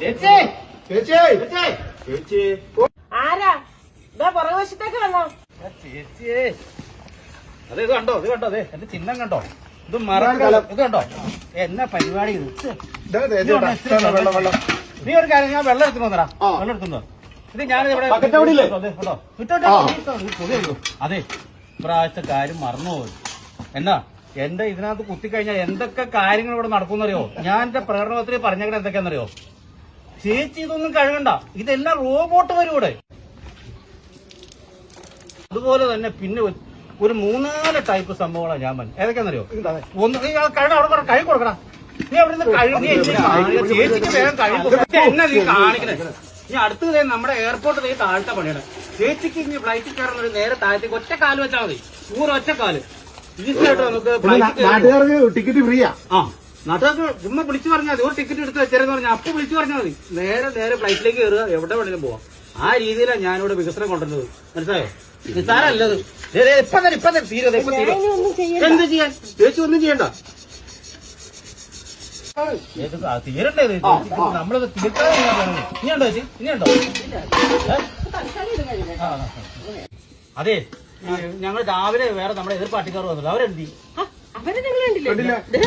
ചേച്ചി. ചേച്ചി. ചേച്ചി. ആരാ? ഇതാ പുറകു വശത്തേക്ക് വന്നോ ചേച്ചി. അതെ ഇത് കണ്ടോ ഇത് കണ്ടോ അതെ. എന്റെ ചിഹ്നം കണ്ടോ? ഇത് മറക്കല ഇത്. കണ്ടോ? എന്നാ പരിപാടി ഇത്. നീ ഒരു കാര്യം ഞാൻ വെള്ളം എടുത്തു വന്നടാ. വെള്ളം എടുത്തു ഇത് ഞാൻ ഇവിടെ? അതെ, ഇപ്രാവശ്യത്തെ കാര്യം മറന്നുപോയി. എന്നാ എന്റെ ഇതിനകത്ത് കുത്തിക്കഴിഞ്ഞാൽ എന്തൊക്കെ കാര്യങ്ങൾ ഇവിടെ നടക്കുന്നറിയോ ഞാൻ എന്റെ പ്രകടനത്തിൽ പറഞ്ഞേക്കണ എന്തൊക്കെയാണെന്നറിയോ? ചേച്ചി ഇതൊന്നും കഴുകണ്ട ഇതെല്ലാം റോബോട്ട് വരും ഇവിടെ അതുപോലെ തന്നെ പിന്നെ ഒരു- മൂന്നാൽ ടൈപ്പ് സംഭവങ്ങളാണ് ഞാൻ പറഞ്ഞു ഏതൊക്കെയാണെന്നറിയോ. ഒന്ന് നീ കഴുക അവിടെ കഴുകി കൊടുക്കടാ നീ അവിടെ നിന്ന് കഴുകി. ചേച്ചിക്ക് വേഗം കഴുകി കൊടുക്ക. എന്നെ നീ കാണിക്കണേ നീ അടുത്ത് ദേ നമ്മുടെ എയർപോർട്ട് നീ താഴ്ത്ത പണിയാണ് ചേച്ചിക്ക് ഇനി ഫ്ലൈറ്റിൽ കയറുന്ന ഒരു നേരെ താഴത്തേക്ക് ഒറ്റ കാൽ വെച്ചാൽ മതി നൂറ് ഒറ്റ കാൽ ഈസിയായിട്ട് നമുക്ക് ടിക്കറ്റ് ഫ്രീയാ ആ നാട്ടുകാർക്ക് ചുമ്മാ വിളിച്ചു പറഞ്ഞാൽ മതി. ഒരു ടിക്കറ്റ് എടുത്ത് വെച്ചേരെന്ന് പറഞ്ഞാൽ അപ്പൊ വിളിച്ചു പറഞ്ഞാൽ മതി. നേരെ നേരെ ഫ്ലൈറ്റിലേക്ക് കയറുക എവിടെ വേണേലും പോവാം. ആ രീതിയിലാണ് ഞാനിവിടെ വികസനം കൊണ്ടുവരുന്നത് മനസ്സിലായോ? നിസ്സാരല്ലത് ഇപ്പൊ തന്നെ ഇപ്പൊ തന്നെ. തീരെ ഇപ്പൊ തീരെ. ഞാനിനി ഒന്നും ചെയ്യണ്ട. എന്ത് ചെയ്യാൻ? ചേച്ചി ഒന്നും ചെയ്യണ്ട. തീരണ്ടേ നമ്മളിത് പോകണത്. ഇനിയുണ്ടോ ചേച്ചി? ഇനിയുണ്ടോ. അതെ. ഞങ്ങൾ രാവിലെ വേറെ നമ്മുടെ എതിർ പാർട്ടിക്കാർ വന്നത് അവരെന്തി അവരെ നിങ്ങൾ കണ്ടില്ലേ? കണ്ടില്ല. ദേ,